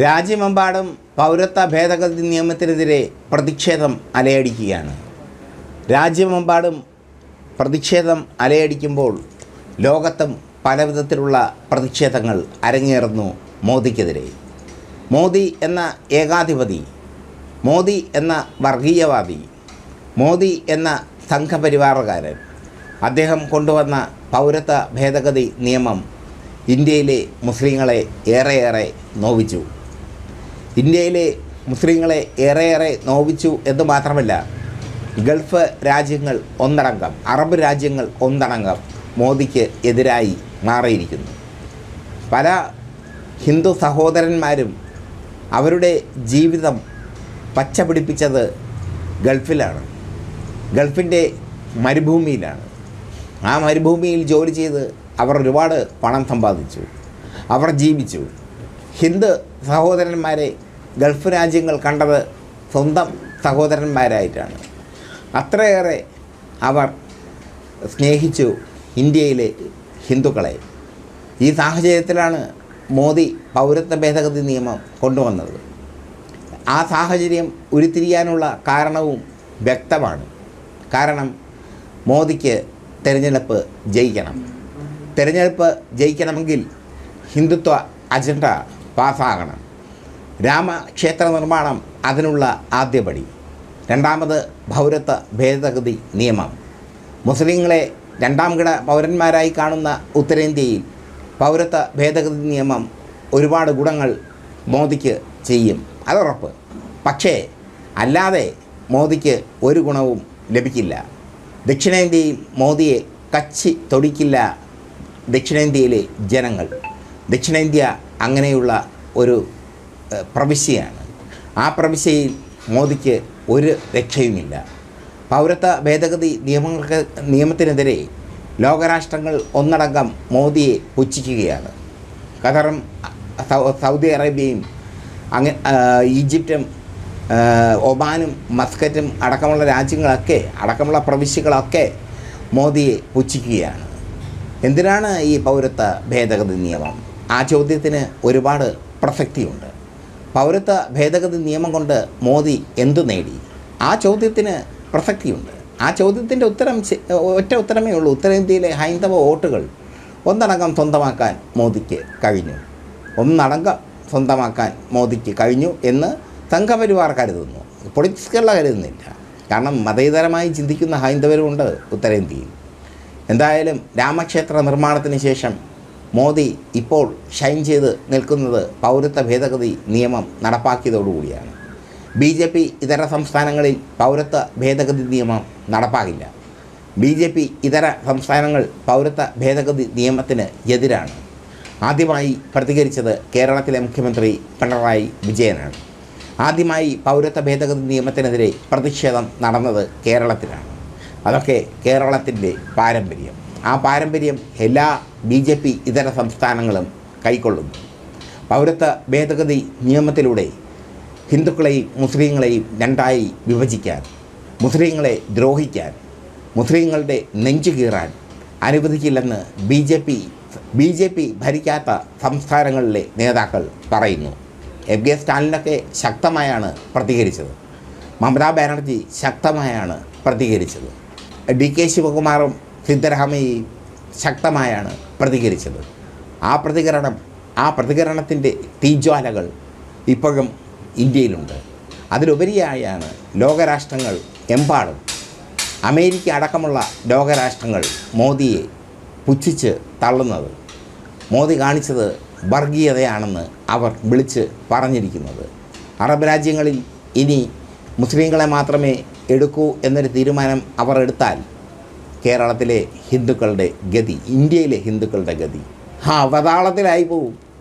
രാജ്യമെമ്പാടും പൗരത്വ ഭേദഗതി നിയമത്തിനെതിരെ പ്രതിഷേധം അലയടിക്കുകയാണ്. രാജ്യമെമ്പാടും പ്രതിഷേധം അലയടിക്കുമ്പോൾ ലോകത്തും പലവിധത്തിലുള്ള പ്രതിഷേധങ്ങൾ അരങ്ങേറുന്നു മോദിക്കെതിരെ. മോദി എന്ന ഏകാധിപതി മോദി എന്ന വർഗീയവാദി മോദി എന്ന സംഘപരിവാറുകാരൻ അദ്ദേഹം കൊണ്ടുവന്ന പൗരത്വ ഭേദഗതി നിയമം ഇന്ത്യയിലെ മുസ്ലിങ്ങളെ ഏറെയേറെ നോവിച്ചു. ഇന്ത്യയിലെ മുസ്ലിങ്ങളെ ഏറെയേറെ നോവിച്ചു എന്ന് മാത്രമല്ല ഗൾഫ് രാജ്യങ്ങൾ ഒന്നടങ്കം അറബ് രാജ്യങ്ങൾ ഒന്നടങ്കം മോദിക്ക് എതിരായി മാറിയിരിക്കുന്നു. പല ഹിന്ദു സഹോദരന്മാരും അവരുടെ ജീവിതം പച്ചപിടിപ്പിച്ചത് ഗൾഫിലാണ്. ഗൾഫിന്റെ മരുഭൂമിയിലാണ്. ആ മരുഭൂമിയിൽ ജോലി ചെയ്ത് അവർ ഒരുപാട് പണം സമ്പാദിച്ചു. അവർ ജീവിച്ചു. ഹിന്ദു സഹോദരന്മാരെ ഗൾഫ് രാജ്യങ്ങൾ കണ്ടത് സ്വന്തം സഹോദരന്മാരായിട്ടാണ്. അത്രയേറെ അവർ സ്നേഹിച്ചു ഇന്ത്യയിലെ ഹിന്ദുക്കളെ. ഈ സാഹചര്യത്തിലാണ് മോദി പൗരത്വ ഭേദഗതി നിയമം കൊണ്ടുവന്നത്. ആ സാഹചര്യം ഉരുത്തിരിയാനുള്ള കാരണവും വ്യക്തമാണ്. കാരണം മോദിക്ക് തിരഞ്ഞെടുപ്പ് ജയിക്കണം. തിരഞ്ഞെടുപ്പ് ജയിക്കണമെങ്കിൽ ഹിന്ദുത്വ അജണ്ട പാസ്സാകണം. രാമക്ഷേത്ര നിർമ്മാണം അതിനുള്ള ആദ്യപടി രണ്ടാമത് പൗരത്വ ഭേദഗതി നിയമം. മുസ്ലിങ്ങളെ രണ്ടാം കിട പൗരന്മാരായി കാണുന്ന ഉത്തരേന്ത്യയിൽ പൗരത്വ ഭേദഗതി നിയമം ഒരുപാട് ഗുണങ്ങൾ മോദിക്ക് ചെയ്യും. അതുറപ്പ്. പക്ഷേ അല്ലാതെ മോദിക്ക് ഒരു ഗുണവും ലഭിക്കില്ല. ദക്ഷിണേന്ത്യയിൽ മോദിയെ കച്ചി തൊടിക്കില്ല ദക്ഷിണേന്ത്യയിലെ ജനങ്ങൾ. ദക്ഷിണേന്ത്യ അങ്ങനെയുള്ള ഒരു പ്രവിശ്യയാണ്. ആ പ്രവിശ്യയിൽ മോദിക്ക് ഒരു രക്ഷയുമില്ല. പൗരത്വ ഭേദഗതി നിയമങ്ങൾക്ക് നിയമത്തിനെതിരെ ലോകരാഷ്ട്രങ്ങൾ ഒന്നടങ്കം മോദിയെ പുച്ഛിക്കുകയാണ്. ഖത്തറും സൗദി അറേബ്യയും അങ്ങ ഈജിപ്റ്റും ഒമാനും മസ്കറ്റും അടക്കമുള്ള രാജ്യങ്ങളൊക്കെ അടക്കമുള്ള പ്രവിശ്യകളൊക്കെ മോദിയെ പുച്ഛിക്കുകയാണ്. എന്തിനാണ് ഈ പൗരത്വ ഭേദഗതി നിയമം? ആ ചോദ്യത്തിന് ഒരുപാട് പ്രസക്തിയുണ്ട്. പൗരത്വ ഭേദഗതി നിയമം കൊണ്ട് മോദി എന്തു നേടി? ആ ചോദ്യത്തിന് പ്രസക്തിയുണ്ട്. ആ ചോദ്യത്തിന്റെ ഉത്തരം ഒറ്റ ഉത്തരമേ ഉള്ളൂ. ഉത്തരേന്ത്യയിലെ ഹൈന്ദവ വോട്ടുകൾ ഒന്നടങ്കം സ്വന്തമാക്കാൻ മോദിക്ക് കഴിഞ്ഞു. ഒന്നടങ്കം സ്വന്തമാക്കാൻ മോദിക്ക് കഴിഞ്ഞു എന്ന് സംഘപരിവാർ കരുതുന്നു. പൊളിറ്റിക്സ് കേരള കരുതുന്നില്ല. കാരണം മതേതരമായി ചിന്തിക്കുന്ന ഹൈന്ദവരുമുണ്ട് ഉത്തരേന്ത്യയിൽ. എന്തായാലും രാമക്ഷേത്ര നിർമ്മാണത്തിന് ശേഷം മോദി ഇപ്പോൾ ഷൈൻ ചെയ്ത് നിൽക്കുന്നത് പൗരത്വ ഭേദഗതി നിയമം നടപ്പാക്കിയതോടുകൂടിയാണ്. ബി ജെ പി ഇതര സംസ്ഥാനങ്ങളിൽ പൗരത്വ ഭേദഗതി നിയമം നടപ്പാകില്ല ബി ജെ പി ഇതര സംസ്ഥാനങ്ങൾ പൗരത്വ ഭേദഗതി നിയമത്തിന് എതിരാണ്. ആദ്യമായി പ്രതികരിച്ചത് കേരളത്തിലെ മുഖ്യമന്ത്രി പിണറായി വിജയനാണ്. ആദ്യമായി പൗരത്വ ഭേദഗതി നിയമത്തിനെതിരെ പ്രതിഷേധം നടന്നത് കേരളത്തിലാണ്. അതൊക്കെ കേരളത്തിന്റെ പാരമ്പര്യം. ആ പാരമ്പര്യം എല്ലാ ബി ജെ പി ഇതര സംസ്ഥാനങ്ങളും കൈക്കൊള്ളുന്നു പൗരത്വ ഭേദഗതി നിയമത്തിലൂടെ ഹിന്ദുക്കളെയും മുസ്ലിങ്ങളെയും രണ്ടായി വിഭജിക്കാൻ മുസ്ലിങ്ങളെ ദ്രോഹിക്കാൻ മുസ്ലിങ്ങളുടെ നെഞ്ചു കീറാൻ അനുവദിക്കില്ലെന്ന് B J P B J P ഭരിക്കാത്ത സംസ്ഥാനങ്ങളിലെ നേതാക്കൾ പറയുന്നു. എം കെ സ്റ്റാലിനൊക്കെ ശക്തമായാണ് പ്രതികരിച്ചത്. മമതാ ബാനർജി ശക്തമായാണ് പ്രതികരിച്ചത്. ഡി കെ ശിവകുമാറും സിദ്ധരാമയ്യയും ശക്തമായാണ് പ്രതികരിച്ചത്. ആ പ്രതികരണം ആ പ്രതികരണത്തിന്റെ തീജ്വാലകൾ ഇപ്പോഴും ഇന്ത്യയിലുണ്ട്. അതിലുപരിയായാണ് ലോകരാഷ്ട്രങ്ങൾ എമ്പാടും. അമേരിക്ക അടക്കമുള്ള ലോകരാഷ്ട്രങ്ങൾ മോദിയെ പുച്ഛിച്ച് തള്ളുന്നത് മോദി കാണിച്ചത് വർഗീയതയാണെന്ന് അവർ വിളിച്ച് പറഞ്ഞിരിക്കുന്നത്. അറബ് രാജ്യങ്ങളിൽ ഇനി മുസ്ലിങ്ങളെ മാത്രമേ എടുക്കൂ എന്നൊരു തീരുമാനം അവർ എടുത്താൽ കേരളത്തിലെ ഹിന്ദുക്കളുടെ ഗതി ഇന്ത്യയിലെ ഹിന്ദുക്കളുടെ ഗതി. ആ അവതാളത്തിലായി പോവും.